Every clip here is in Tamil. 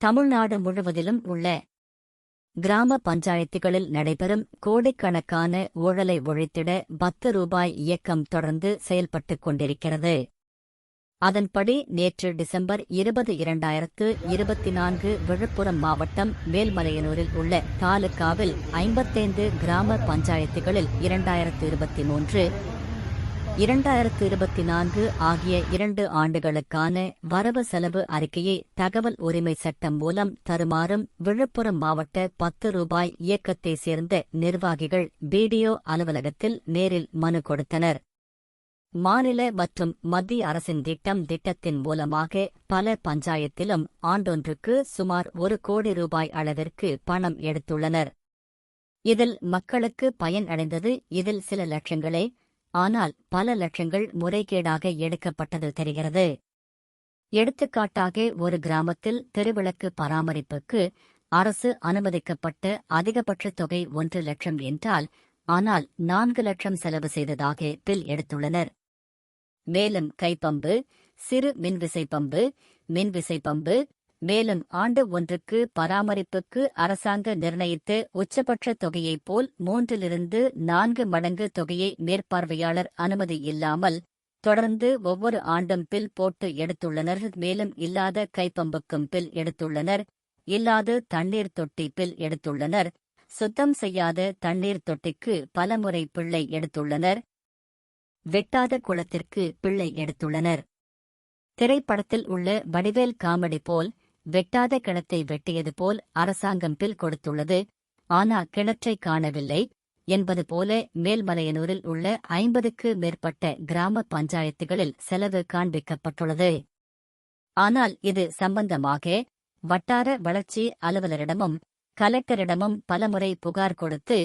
தமிழ்நாடு முழுவதிலும் உள்ள கிராம பஞ்சாயத்துகளில் நடைபெறும் கோடிக்கணக்கான ஊழலை ஒழித்திட பத்து ரூபாய் இயக்கம் தொடர்ந்து செயல்பட்டுக் கொண்டிருக்கிறது. அதன்படி நேற்று டிசம்பர் இருபது இரண்டாயிரத்து இருபத்தி நான்கு விழுப்புரம் மாவட்டம் மேல்மலையனூரில் உள்ள தாலுகாவில் ஐம்பத்தைந்து கிராம பஞ்சாயத்துகளில் இரண்டாயிரத்து இருபத்தி மூன்று இரண்டாயிரத்து இருபத்தி நான்கு ஆகிய இரண்டு ஆண்டுகளுக்கான வரவு செலவு அறிக்கையை தகவல் உரிமை சட்டம் மூலம் தருமாறும் விழுப்புரம் மாவட்ட பத்து ரூபாய் இயக்கத்தை சேர்ந்த நிர்வாகிகள் பிடிஓ அலுவலகத்தில் நேரில் மனு கொடுத்தனர். மாநில மற்றும் மத்திய அரசின் திட்டம் திட்டத்தின் மூலமாக பல பஞ்சாயத்திலும் ஆண்டொன்றுக்கு சுமார் ஒரு கோடி ரூபாய் அளவிற்கு பணம் எடுத்துள்ளனர். இதில் மக்களுக்கு பயன் அடைந்தது இதில் சில லட்சங்களே ஆனால் பல லட்சங்கள் முறைகேடாக எடுக்கப்பட்டது தெரிகிறது. எடுத்துக்காட்டாக ஒரு கிராமத்தில் தெருவிளக்கு பராமரிப்புக்கு அரசு அனுமதிக்கப்பட்ட அதிகபட்ச தொகை ஒன்று லட்சம் என்றால் ஆனால் நான்கு லட்சம் செலவு செய்ததாக பில் எடுத்துள்ளனர். மேலும் கைப்பம்பு சிறு மின்விசை பம்பு மின்விசை பம்பு மேலும் ஆண்டு ஒன்றுக்கு பராமரிப்புக்கு அரசாங்க நிர்ணயித்த உச்சபட்ச தொகையைப் போல் மூன்றிலிருந்து நான்கு மடங்கு தொகையை மேற்பார்வையாளர் அனுமதி இல்லாமல் தொடர்ந்து ஒவ்வொரு ஆண்டும் பில் போட்டு எடுத்துள்ளனர். மேலும் இல்லாத கைப்பம்புக்கும் பில் எடுத்துள்ளனர். இல்லாத தண்ணீர் தொட்டி பில் எடுத்துள்ளனர். சுத்தம் செய்யாத தண்ணீர் தொட்டிக்கு பலமுறை பிள்ளை எடுத்துள்ளனர். வெட்டாத குளத்திற்கு பிள்ளை எடுத்துள்ளனர். திரைப்படத்தில் உள்ள வடிவேல் காமெடி போல் வெட்டாத கிணத்தை வெட்டியது போல் அரசாங்கம் பில் கொடுத்துள்ளது. ஆனா கிணற்றை காணவில்லை. என்பது போல மேல்மலையனூரில் உள்ள ஐம்பதுக்கு மேற்பட்ட கிராம பஞ்சாயத்துகளில் செலவு காண்பிக்கப்பட்டுள்ளது. ஆனால் இது சம்பந்தமாக வட்டார வளர்ச்சி அலுவலரிடமும் கலெக்டரிடமும் பலமுறை புகார் கொடுத்து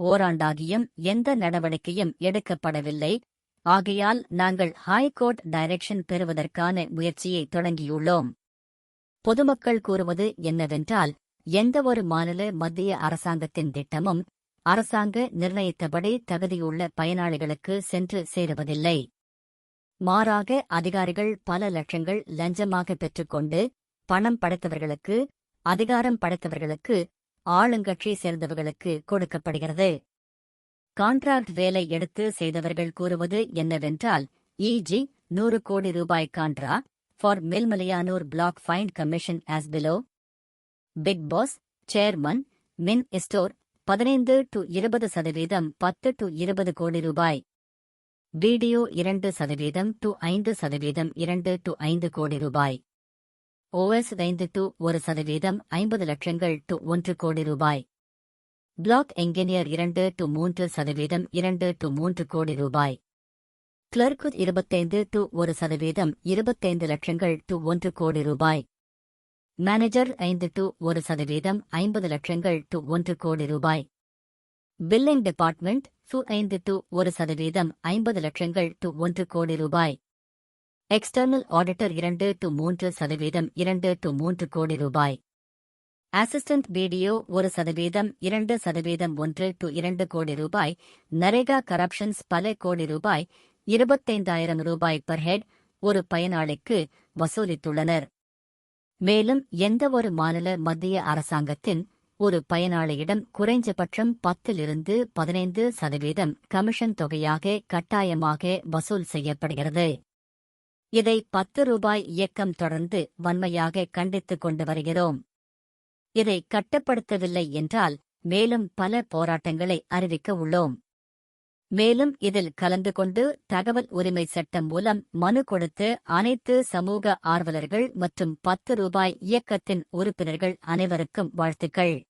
ஓராண்டாகியும் எந்த நடவடிக்கையும் எடுக்கப்படவில்லை. ஆகையால் நாங்கள் ஹைகோர்ட் டைரக்ஷன் பெறுவதற்கான முயற்சியை தொடங்கியுள்ளோம். பொதுமக்கள் கூறுவது என்னவென்றால் எந்தவொரு மாநில மத்திய அரசாங்கத்தின் திட்டமும் அரசாங்க நிர்ணயித்தபடி தகுதியுள்ள பயனாளிகளுக்கு சென்று சேருவதில்லை. மாறாக அதிகாரிகள் பல லட்சங்கள் லஞ்சமாக பெற்றுக்கொண்டு பணம் படைத்தவர்களுக்கு அதிகாரம் படைத்தவர்களுக்கு ஆளுங்கட்சி சேர்ந்தவர்களுக்கு கொடுக்கப்படுகிறது. கான்ட்ராக்ட் வேலை எடுத்து செய்தவர்கள் கூறுவது என்னவென்றால் இஜி நூறு கோடி ரூபாய் contract for மில்மலையானூர் block find commission as below big boss chairman மின் ஸ்டோர் பதினைந்து டு இருபது சதவீதம் பத்து டு இருபது கோடி ரூபாய். வீடியோ இரண்டு சதவீதம் டு ஐந்து சதவீதம் இரண்டு டு ஐந்து கோடி ரூபாய். ஓஎஸ் ஐந்து டு ஒரு சதவீதம் ஐம்பது லட்சங்கள் டு ஒன்று கோடி ரூபாய். பிளாக் என்ஜினியர் இரண்டு டு மூன்று சதவீதம் இரண்டு டு மூன்று கோடி ரூபாய். கிளர்க்கு இருபத்தைந்து டு ஒரு சதவீதம் இருபத்தைந்து லட்சங்கள் டு ஒன்று கோடி ரூபாய். மேனேஜர் ஐந்து டு ஒரு சதவீதம் ஐம்பது லட்சங்கள் டு ஒன்று கோடி ரூபாய். பில்லிங் டிபார்ட்மெண்ட் சு ஐந்து டு ஒரு சதவீதம் ஐம்பது லட்சங்கள் டு ஒன்று கோடி ரூபாய். எக்ஸ்டர்னல் ஆடிட்டர் இரண்டு டு மூன்று சதவீதம் இரண்டு டு மூன்று கோடி ரூபாய். அசிஸ்டன்ட் பிடிஓ ஒரு சதவீதம் இரண்டு சதவீதம் ஒன்று டு இரண்டு கோடி ரூபாய். நரேகா கரப்ஷன்ஸ் பல கோடி ரூபாய். இருபத்தைந்தாயிரம் ரூபாய் பர் ஹெட் ஒரு பயனாளிக்கு வசூலித்துள்ளனர். மேலும் எந்தவொரு மாநில மத்திய அரசாங்கத்தின் ஒரு பயனாளியிடம் குறைஞ்சபட்சம் பத்திலிருந்து பதினைந்து சதவீதம் கமிஷன் தொகையாக கட்டாயமாக வசூல் செய்யப்படுகிறது. இதை பத்து ரூபாய் இயக்கம் தொடர்ந்து வன்மையாக கண்டித்துக் கொண்டு வருகிறோம். இதை கட்டுப்படுத்தவில்லை என்றால் மேலும் பல போராட்டங்களை அறிவிக்க உள்ளோம். மேலும் இதில் கலந்து கொண்டு தகவல் உரிமை சட்டம் மூலம் மனு கொடுத்து அனைத்து சமூக ஆர்வலர்கள் மற்றும் பத்து ரூபாய் இயக்கத்தின் உறுப்பினர்கள் அனைவருக்கும் வாழ்த்துக்கள்.